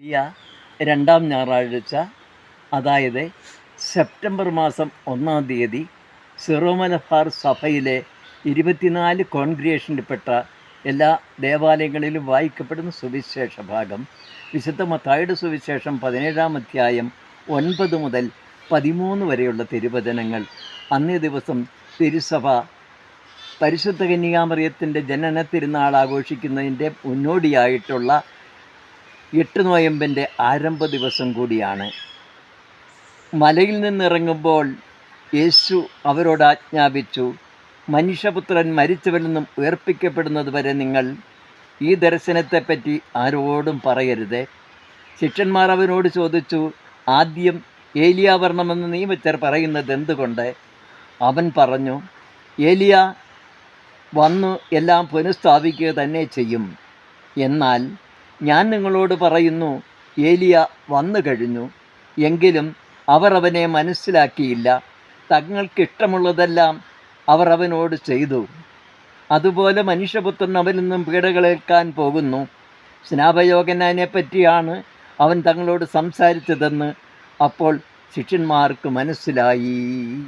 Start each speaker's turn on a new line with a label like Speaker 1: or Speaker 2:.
Speaker 1: വലിയ രണ്ടാം ഞായറാഴ്ച അതായത് സെപ്റ്റംബർ മാസം ഒന്നാം തീയതി സിറോമലബാർ സഭയിലെ ഇരുപത്തിനാല് കോൺഗ്രിയേഷനിൽപ്പെട്ട എല്ലാ ദേവാലയങ്ങളിലും വായിക്കപ്പെടുന്ന സുവിശേഷ ഭാഗം വിശുദ്ധ മത്തായുടെ സുവിശേഷം പതിനേഴാം അധ്യായം ഒൻപത് മുതൽ പതിമൂന്ന് വരെയുള്ള തിരുവചനങ്ങൾ. അന്നേ ദിവസം തിരുസഭ പരിശുദ്ധ കന്യാമറിയത്തിന്റെ ജനന തിരുനാൾ ആഘോഷിക്കുന്നതിന്റെ മുന്നോടിയായിട്ടുള്ള എട്ട് നോയമ്പിന്റെ ആരംഭ ദിവസം കൂടിയാണ്. മലയിൽ നിന്നിറങ്ങുമ്പോൾ യേശു അവരോട് ആജ്ഞാപിച്ചു മനുഷ്യപുത്രൻ മരിച്ചവരിൽ നിന്നും ഉയർപ്പിക്കപ്പെടുന്നത് വരെ നിങ്ങൾ ഈ ദർശനത്തെപ്പറ്റി ആരോടും പറയരുത്. ശിഷ്യന്മാർ അവനോട് ചോദിച്ചു ആദ്യം ഏലിയ വരണമെന്ന് നിയമച്ചർ പറയുന്നത് എന്തുകൊണ്ട്? അവൻ പറഞ്ഞു ഏലിയ വന്നു എല്ലാം പുനഃസ്ഥാപിക്കുക തന്നെ ചെയ്യും. എന്നാൽ ഞാൻ നിങ്ങളോട് പറയുന്നു ഏലിയ വന്നു കഴിഞ്ഞു. എങ്കിലും അവർ അവനെ മനസ്സിലാക്കിയില്ല. തങ്ങൾക്കിഷ്ടമുള്ളതെല്ലാം അവർ അവനോട് ചെയ്തു. അതുപോലെ മനുഷ്യപുത്രൻ അവരിൽ നിന്നും പീഡകളേൽക്കാൻ പോകുന്നു. സ്നാപയോഗനെ പറ്റിയാണ് അവൻ തങ്ങളോട് സംസാരിച്ചതെന്ന് അപ്പോൾ ശിഷ്യന്മാർക്ക് മനസ്സിലായി.